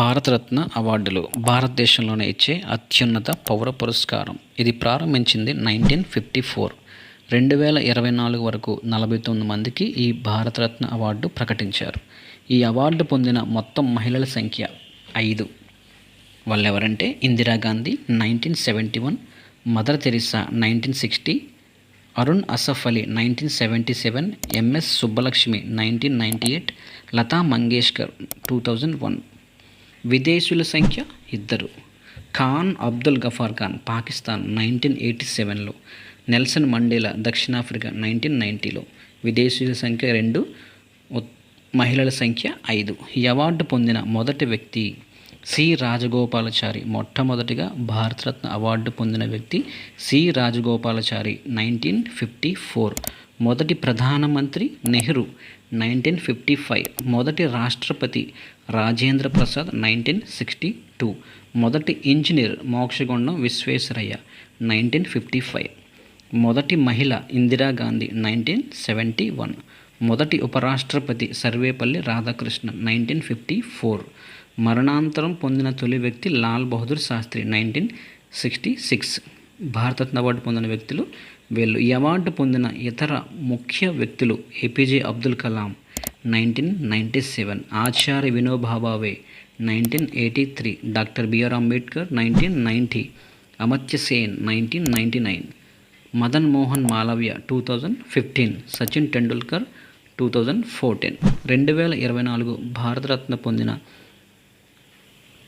భారతరత్న అవార్డులు భారతదేశంలోనే ఇచ్చే అత్యున్నత పౌర పురస్కారం. ఇది ప్రారంభించింది నైన్టీన్ ఫిఫ్టీ ఫోర్. రెండు వేల ఇరవై నాలుగు వరకు నలభై తొమ్మిది మందికి ఈ భారతరత్న అవార్డు ప్రకటించారు. ఈ అవార్డు పొందిన మొత్తం మహిళల సంఖ్య ఐదు. వాళ్ళెవరంటే Indira Gandhi nineteen seventy one Mother Teresa nineteen sixty Aruna Asaf Ali nineteen seventy seven MS Subbulakshmi nineteen ninety eight Lata Mangeshkar two thousand one. విదేశీయుల సంఖ్య ఇద్దరు. ఖాన్ అబ్దుల్ గఫార్ ఖాన్ పాకిస్తాన్ నైన్టీన్ ఎయిటీ సెవెన్లో నెల్సన్ మండేలా దక్షిణాఫ్రికా నైన్టీన్ నైంటీలో విదేశీయుల సంఖ్య రెండు మహిళల సంఖ్య ఐదు. ఈ అవార్డు పొందిన మొదటి వ్యక్తి సి రాజగోపాలచారి మొట్టమొదటిగా భారతరత్న అవార్డు పొందిన వ్యక్తి C Rajagopalachari nineteen fifty four. మొదటి ప్రధానమంత్రి నెహ్రూ నైన్టీన్ ఫిఫ్టీ ఫైవ్. మొదటి రాష్ట్రపతి Rajendra Prasad nineteen sixty two. మొదటి engineer Mokshagundam Visvesvaraya nineteen fifty five. మొదటి మహిళ ఇందిరాగాంధీ నైన్టీన్ సెవెంటీ వన్. మొదటి ఉపరాష్ట్రపతి Sarvepalli Radhakrishnan nineteen fifty four మరణాంతరం పొందిన తొలి వ్యక్తి Lal Bahadur Shastri nineteen sixty six Bharat Ratna award పొందిన వ్యక్తులు వీళ్ళు. ఈ అవార్డు పొందిన ఇతర ముఖ్య వ్యక్తులు APJ Abdul Kalam nineteen ninety seven Acharya Vinoba Bhave nineteen eighty three doctor BR Ambedkar nineteen ninety Amartya Sen nineteen ninety nine Madan Mohan Malaviya two thousand fifteen Sachin Tendulkar two thousand fourteen రెండు వేల ఇరవై నాలుగు భారతరత్న పొందిన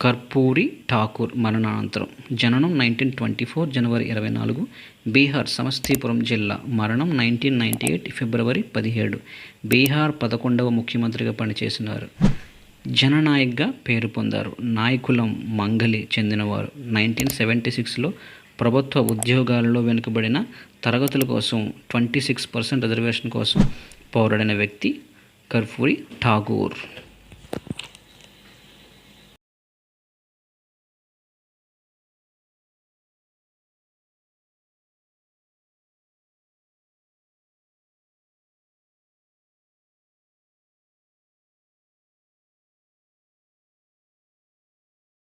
కర్పూరి ఠాకూర్ మరణానంతరం. జననం nineteen twenty four జనవరి ఇరవై నాలుగు. బీహార్ సమస్తీపురం జిల్లా మరణం నైన్టీన్ నైంటీ ఎయిట్ ఫిబ్రవరి పదిహేడు. బీహార్ పదకొండవ ముఖ్యమంత్రిగా పనిచేసినారు. జననాయక్గా పేరు పొందారు. నాయకులం మంగలి చెందినవారు. నైన్టీన్ సెవెంటీ సిక్స్లో ప్రభుత్వ ఉద్యోగాలలో వెనుకబడిన తరగతుల కోసం ట్వంటీ సిక్స్ పర్సెంట్ రిజర్వేషన్ కోసం పోరాడిన వ్యక్తి కర్ఫూరి ఠాగూర్.